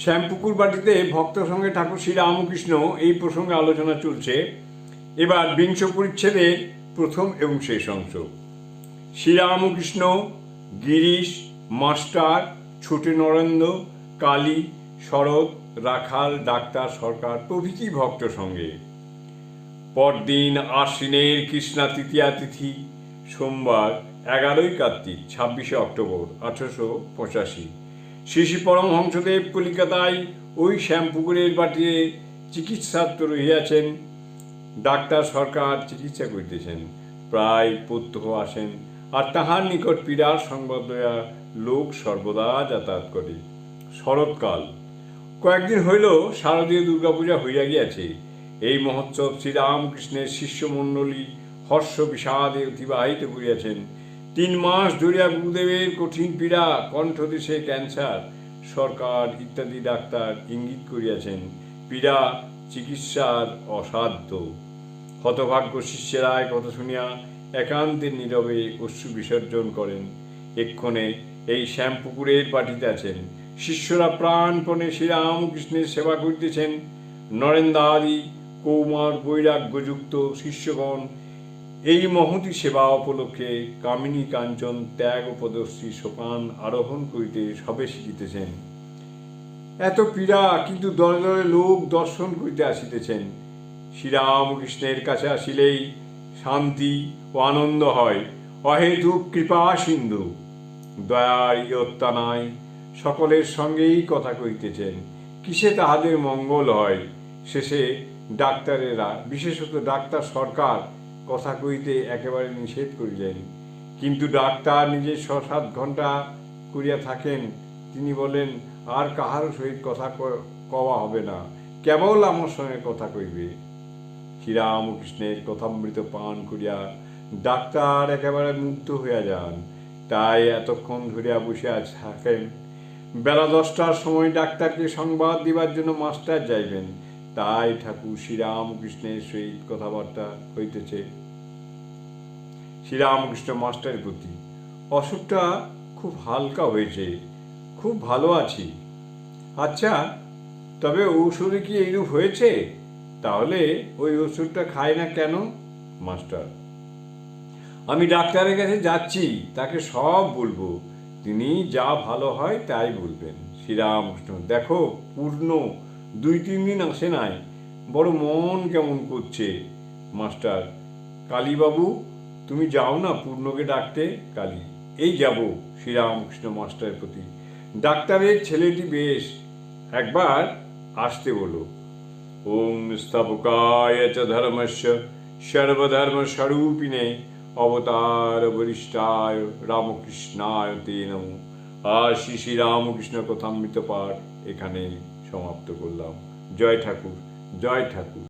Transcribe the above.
শ্যামপুকুর বাটিতে ভক্ত সঙ্গে ঠাকুর শ্রী রামকৃষ্ণ এই প্রসঙ্গে আলোচনা চলছে। এবার বিংশ পরিচ্ছেদের প্রথম এবং শেষ অংশ। শ্রীরামকৃষ্ণ গিরিশ, মাস্টার, ছোটে নরেন্দ্র, কালী, শরৎ, রাখাল, ডাক্তার, সরকার প্রভৃতি ভক্ত সঙ্গে। পরদিন আশ্বিনের কৃষ্ণা তৃতীয়া তিথি, সোমবার এগারোই কার্তিক, ছাব্বিশে অক্টোবর, আঠারোশো পঁচাশি। শ্রী পরমহংসদেব কলিকাতায় ওই শ্যামপুকুরের বাটিতে চিকিৎসার্থ রহিয়াছেন। ডাক্তার সরকার চিকিৎসা করিতেছেন। প্রায় প্রত্যহ আসেন। আর তাহার নিকট পীড়ার সংবাদ লইয়া লোক সর্বদা যাতায়াত করে। শরৎকাল। কয়েকদিন হইল শারদীয় দুর্গাপূজা হইয়া গিয়াছে। এই মহোৎসব শ্রীরামকৃষ্ণের শিষ্যমণ্ডলী হর্ষ বিষাদে অতিবাহিত করিয়াছেন। তিন মাস ধরিয়া গুরুদেবের কঠিন পীড়া কণ্ঠদেশে ক্যান্সার। সরকার ইত্যাদি ডাক্তার ইঙ্গিত করিয়াছেন, পীড়া চিকিৎসার অসাধ্য। হতভাগ্য শিষ্যেরা এ কথা শুনিয়া একান্তের নীরবে অশ্রু বিসর্জন করেন। এক্ষণে এই শ্যামপুকুরের পাটিতে আছেন। শিষ্যরা প্রাণপণে শ্রীরামকৃষ্ণের সেবা করিতেছেন। নরেন্দ্র আদি কৌমার বৈরাগ্যযুক্ত শিষ্যগণ এই মহতি সেবা উপলক্ষে কামিনী কাঞ্চন ত্যাগ উপদর্শী সোপান আরোহণ করিতে সবে শিখিতেছেন। এত পীড়া কিন্তু দলে দলে লোক দর্শন করিতে আসিতেছেন। শ্রীরামকৃষ্ণের কাছে আসিলেই শান্তি ও আনন্দ হয়। অহেতুক কৃপা সিন্ধু। দয়ার ইয়ত্তা নাই, সকলের সঙ্গেই কথা কইতেছেন কিসে তাহাদের মঙ্গল হয়? শেষে ডাক্তারেরা, বিশেষত ডাক্তার সরকার কথা কইতে একেবারে নিষেধ করিলেন। কিন্তু ডাক্তার নিজে ছ সাত ঘণ্টা করিয়া থাকেন। তিনি বলেন, আর কাহারও সহিত কথা কওয়া হবে না। কেবল আমার সঙ্গে কথা কইবে। শ্রীরামকৃষ্ণের কথামৃত পান করিয়া ডাক্তার একেবারে মুগ্ধ হইয়া যান। তাই এতক্ষণ ধরিয়া বসে আজ থাকেন। বেলা দশটার সময় ডাক্তারকে সংবাদ দিবার জন্য মাস্টার যাইবেন। তাই ঠাকুর শ্রীরামকৃষ্ণের সহিত কথাবার্তা হইতেছে। শ্রীরামকৃষ্ণ মাস্টারের প্রতি অসুখটা খুব হালকা হয়েছে, খুব ভালো আছি। আচ্ছা তবে ঔষধে কি এইরূপ হয়েছে? তাহলে ওই ওষুধটা খায় না কেন, মাস্টার? আমি ডাক্তারের কাছে যাচ্ছি, তাকে সব বলব। তিনি যা ভালো হয় তাই বলবেন, শ্রীরামকৃষ্ণ। দেখো, পূর্ণ। দুই, তিন দিন আসে নাই। বড় মন কেমন করছে, মাস্টার। কালীবাবু তুমি যাও না পূর্ণকে ডাকতে কালী। এই যাব শ্রীরামকৃষ্ণ মাস্টারের প্রতি। ডাক্তারের ছেলেটি বেশ। একবার আসতে বলো। ওম স্থাপকায় চ ধর্মস্য সর্বধর্মস্বরূপিণে অবতার বরিষ্ঠায় রামকৃষ্ণায় তে নমো। আর শ্রী শ্রী রামকৃষ্ণ কথামৃত পাঠ এখানে সমাপ্ত করলাম। জয় ঠাকুর জয় ঠাকুর।